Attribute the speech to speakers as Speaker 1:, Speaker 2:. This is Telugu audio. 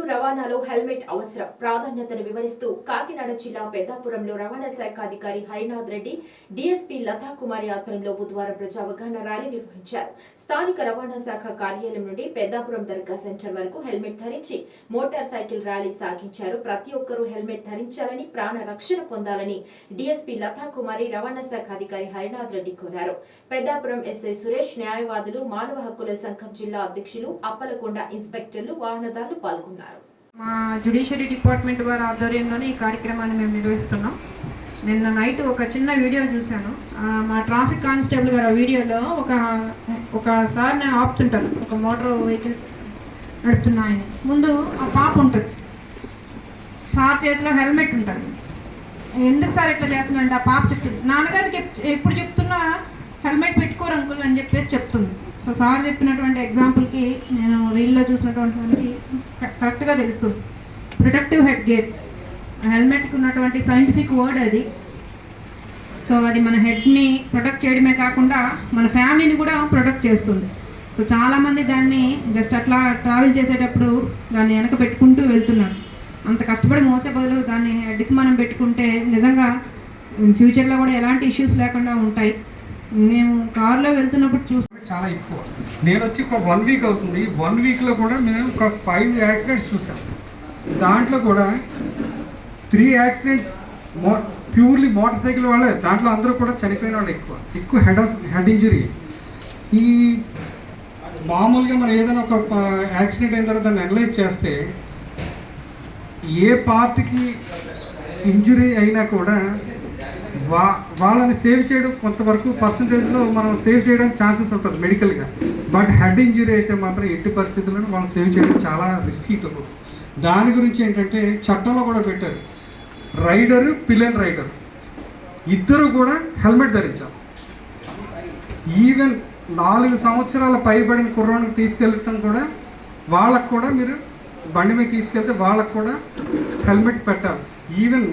Speaker 1: రవాణాలో హెల్మెట్ అవసరం. ప్రాధాన్యతను వివరిస్తూ కాకినాడ జిల్లా పెద్దాపురంలో రవాణా శాఖ అధికారి హరినాథ్ రెడ్డి డీఎస్పీ లతా కుమారి ఆధ్వర్యంలో బుధవారం ప్రజా అవగాహన ర్యాలీ నిర్వహించారు. స్థానిక రవాణా శాఖ కార్యాలయం నుండి పెద్దాపురం దర్గా సెంటర్ వరకు హెల్మెట్ ధరించి మోటార్ సైకిల్ ర్యాలీ సాగించారు. ప్రతి ఒక్కరూ హెల్మెట్ ధరించాలని ప్రాణ రక్షణ పొందాలని డీఎస్పీ లతా కుమారి రవాణా శాఖ అధికారి హరినాథ్ రెడ్డి కోరారు. పెద్దాపురం ఎస్ఐ సురేష్ న్యాయవాదులు మానవ హక్కుల సంఘం జిల్లా అధ్యక్షులు అప్పలకొండ ఇన్స్పెక్టర్లు వాహనదారులు పాల్గొన్నారు.
Speaker 2: మా జ్యుడిషియరీ డిపార్ట్మెంట్ వారి ఆధ్వర్యంలోనే ఈ కార్యక్రమాన్ని మేము నిర్వహిస్తున్నాం. నిన్న నైట్ ఒక చిన్న వీడియో చూశాను. మా ట్రాఫిక్ కానిస్టేబుల్ గారు ఆ వీడియోలో ఒక ఒక సార్ని ఆపుతుంటారు. ఒక మోటార్ వెహికల్ నడుపుతున్న ఆయన ముందు ఆ పాప ఉంటుంది. సార్ చేతిలో హెల్మెట్ ఉంటుంది. ఎందుకు సార్ ఇట్లా చేస్తున్నారంటే ఆ పాప చెప్తుంది. నాన్నగారికి ఎప్పుడు చెప్తున్నా హెల్మెట్ పెట్టుకోరు అంకుల్ అని చెప్పేసి చెప్తుంది. సో సార్ చెప్పినటువంటి ఎగ్జాంపుల్కి నేను రీల్లో చూసినటువంటి దానికి కరెక్ట్గా తెలుస్తుంది ప్రొటెక్టివ్ హెడ్ గేర్ హెల్మెట్కి ఉన్నటువంటి సైంటిఫిక్ వర్డ్ అది. సో అది మన హెడ్ని ప్రొటెక్ట్ చేయడమే కాకుండా మన ఫ్యామిలీని కూడా ప్రొటెక్ట్ చేస్తుంది. సో చాలామంది దాన్ని జస్ట్ అట్లా ట్రావెల్ చేసేటప్పుడు దాన్ని వెనక పెట్టుకుంటూ వెళ్తున్నారు. అంత కష్టపడి మోసే బదులు దాన్ని హెడ్కి మనం పెట్టుకుంటే నిజంగా ఫ్యూచర్లో కూడా ఎలాంటి ఇష్యూస్ లేకుండా ఉంటాయి. మేము కార్లో వెళ్తున్నప్పుడు చూస్తే
Speaker 3: చాలా ఎక్కువ. నేను వచ్చి ఒక వన్ వీక్ అవుతుంది. వన్ వీక్లో కూడా మేము ఒక ఫైవ్ యాక్సిడెంట్స్ చూసాం. దాంట్లో కూడా త్రీ యాక్సిడెంట్స్ మో ప్యూర్లీ మోటార్ సైకిల్ వాళ్ళే. దాంట్లో అందరూ కూడా చనిపోయిన వాళ్ళు ఎక్కువ. ఎక్కువ హెడ్ ఆఫ్ హెడ్ ఇంజరీ ఈ మామూలుగా మనం ఏదైనా ఒక యాక్సిడెంట్ అయిన తర్వాత దాన్ని అనలైజ్ చేస్తే ఏ పార్ట్కి ఇంజురీ అయినా కూడా వా వాళ్ళని సేవ్ చేయడం కొంతవరకు పర్సంటేజ్లో మనం సేవ్ చేయడానికి ఛాన్సెస్ ఉంటుంది మెడికల్గా బట్ హెడ్ ఇంజురీ అయితే మాత్రం ఎట్టి పరిస్థితుల్లో వాళ్ళని సేవ్ చేయడం చాలా రిస్కీతో దాని గురించి ఏంటంటే చట్టంలో కూడా పెట్టారు. రైడరు పిల్లన్ రైడర్ ఇద్దరు కూడా హెల్మెట్ ధరించాలి. ఈవెన్ నాలుగు సంవత్సరాల పైబడిన కుర్రానికి తీసుకెళ్ళటం కూడా వాళ్ళకు కూడా మీరు బండి మీద తీసుకెళ్తే వాళ్ళకు కూడా హెల్మెట్ పెట్టాలి. ఈవెన్